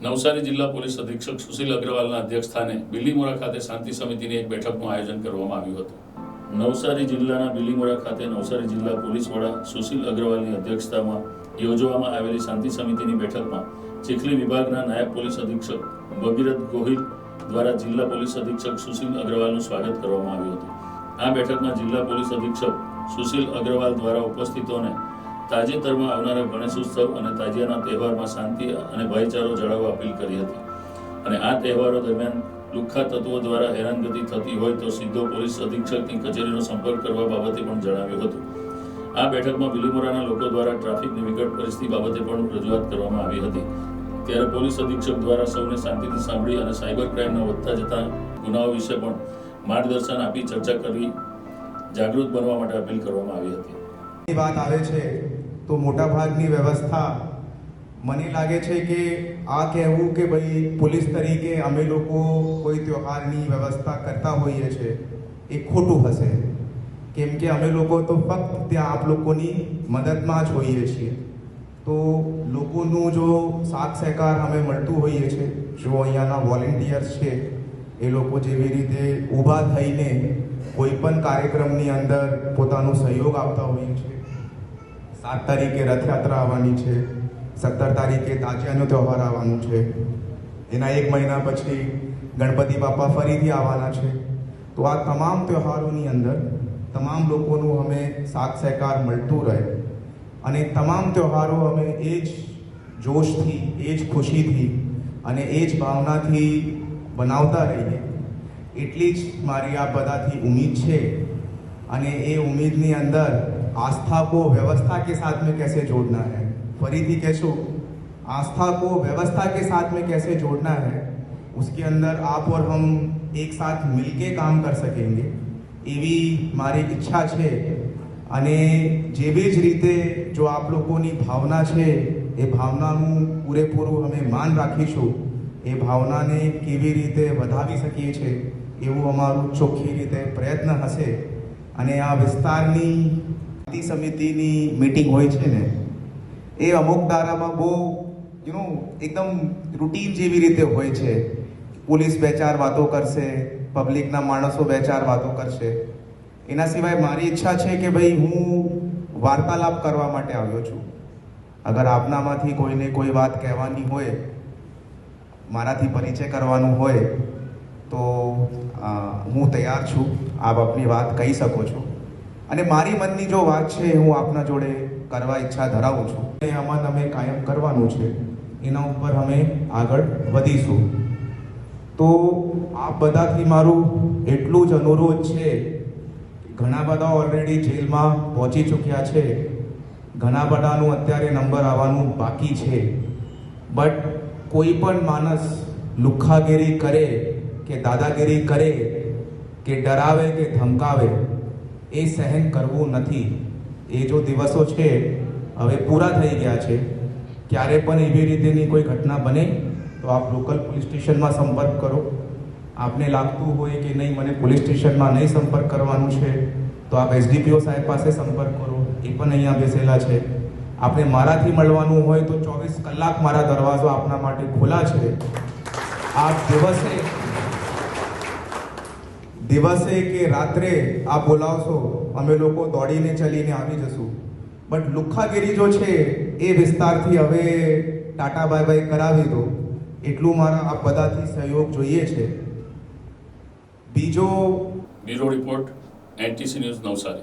નવસારી જિલ્લા પોલીસ અધિક્ષક સુશીલ અગ્રવાલના અધ્યક્ષસ્થાને બિલીમોરા ખાતે શાંતિ સમિતિની એક બેઠકનું આયોજન કરવામાં આવ્યું હતું. નવસારી જિલ્લાના બિલીમોરા ખાતે નવસારી જિલ્લા પોલીસ વડા સુશીલ અગ્રવાલની અધ્યક્ષતામાં યોજવામાં આવેલી શાંતિ સમિતિની બેઠકમાં ચીખલી વિભાગના નાયબ પોલીસ અધિક્ષક ભગીરથ ગોહિલ દ્વારા જિલ્લા પોલીસ અધિક્ષક સુશીલ અગ્રવાલનું સ્વાગત કરવામાં આવ્યું હતું. આ બેઠકમાં જિલ્લા પોલીસ અધિક્ષક સુશીલ અગ્રવાલ દ્વારા ઉપસ્થિતોને તાજેતરમાં આવનારા ગણેશ ઉત્સવ અને તાજિયાના તહેવારમાં શાંતિ અને ભાઈચારો જાળવવા અપીલ કરી હતી. અને આ તહેવારો દરમિયાન લુખ્ખા તત્વો દ્વારા હેરાનગતિ થતી હોય તો સીધો પોલીસ અધિક્ષકની કચેરીનો સંપર્ક કરવા બાબતે પણ જણાવ્યું હતું. આ બેઠકમાં બિલીમોરાના લોકો દ્વારા ટ્રાફિકની વિકટ પરિસ્થિતિ બાબતે પણ રજૂઆત કરવામાં આવી હતી. ત્યારે પોલીસ અધિક્ષક દ્વારા સૌને શાંતિથી સાંભળી અને સાયબર ક્રાઇમના વધતા જતા ગુનાઓ વિશે પણ માર્ગદર્શન આપી ચર્ચા કરી જાગૃત બનવા માટે અપીલ કરવામાં આવી હતી. વાત આવે છે. તો મોટાભાગની વ્યવસ્થા મને લાગે છે કે આ કહેવું કે ભાઈ પોલીસ તરીકે અમે લોકો કોઈ ત્યોહારની વ્યવસ્થા કરતા હોઈએ છીએ એ ખોટું હશે. કેમ કે અમે લોકો તો ફક્ત ત્યાં આપ લોકોની મદદમાં જ હોઈએ છીએ. તો લોકોનું જો સાથ સહકાર અમે મળતું હોઈએ છીએ જો અહીંયાના વોલેન્ટિયર્સ છે, એ લોકો જેવી રીતે ઊભા થઈને કોઈ પણ કાર્યક્રમની અંદર પોતાનો સહયોગ આપતા હોઈએ છીએ સાત તારીખે રથયાત્રા આવવાની છે. સત્તર તારીખે તાજિયાનો તહેવાર આવવાનો છે. એના એક મહિના પછી ગણપતિ બાપા ફરીથી આવવાના છે. તો આ તમામ તહેવારોની અંદર તમામ લોકોનું અમે સાથ સહકાર મળતું રહે. અને તમામ તહેવારો અમે એ જ જોશથી, એ જ ખુશીથી અને એ જ ભાવનાથી બનાવતા રહીએ. એટલી જ મારી આ બધાથી ઉમીદ છે. અને એ ઉમીદની અંદર आस्था को व्यवस्था के साथ में कैसे जोड़ना है फरीदी कैसो आस्था को व्यवस्था के साथ में कैसे जोड़ना है उसके अंदर आप और हम एक साथ मिलके काम कर सकेंगे એવી મારી ઈચ્છા છે અને જેવી જ રીતે જો આપ લોકોની ભાવના છે એ ભાવનાનું પૂરેપૂરું અમે માન રાખીશું એ ભાવનાને કેવી રીતે વધાવી શકીએ છીએ એવું અમારું ચોખ્ખી રીતે પ્રયત્ન હશે અને આ વિસ્તારની શાંતિ સમિતિની મીટિંગ હોય છે ને, એ અમુક ધારામાં બહુ યુ નો એકદમ રૂટીન જેવી રીતે હોય છે. પોલીસ બે ચાર વાતો કરશે પબ્લિકના માણસો બે ચાર વાતો કરશે. એના સિવાય મારી ઈચ્છા છે કે ભાઈ હું વાર્તાલાપ કરવા માટે આવ્યો છું. અગર આપનામાંથી કોઈને કોઈ વાત કહેવાની હોય, મારાથી પરિચય કરવાનું હોય, તો હું તૈયાર છું. આપ આપની વાત કહી શકો છો. અને મારી મનની જો વાત છે હું આપના જોડે કરવા ઈચ્છા ધરાવું છું. એ અમન અમે કાયમ કરવાનું છે. એના ઉપર અમે આગળ વધીશું. તો આ બધાથી મારું એટલું જ અનુરોધ છે ઘણા બધા ઓલરેડી જેલમાં પહોંચી ચૂક્યા છે. ઘણા બધાનું અત્યારે નંબર આવવાનું બાકી છે. બટ કોઈ પણ માણસ લુખ્ખાગીરી કરે કે દાદાગીરી કરે કે ડરાવે કે ધમકાવે એ સહન કરવું નથી. એ જો દિવસો છે, હવે પૂરા થઈ ગયા છે, ક્યારે પણ એવી રીતેની કોઈ ઘટના બને, તો આપ લોકલ પોલીસ સ્ટેશનમાં સંપર્ક કરો. આપને લાગતું હોય કે નહીં, મને પોલીસ સ્ટેશનમાં નહીં સંપર્ક કરવાનું છે, તો આપ એસડીપીઓ સાહેબ પાસે સંપર્ક કરો. એ પણ અહીંયા બેસેલા છે. આપણે મારાથી મળવાનું હોય તો ચોવીસ કલાક મારા દરવાજો આપના માટે ખુલ્લા છે. આપ દિવસે દિવસે કે રાત્રે આ બોલાવશો અમે લોકો દોડીને ચલીને આવી જશું. બટ લુખાગીરી જો છે, એ વિસ્તારથી હવે ટાટા બાય બાય કરાવી દો. એટલું મારા આ બધાથી સહયોગ જોઈએ છે. બીજો bureau report, NTC news Navsari.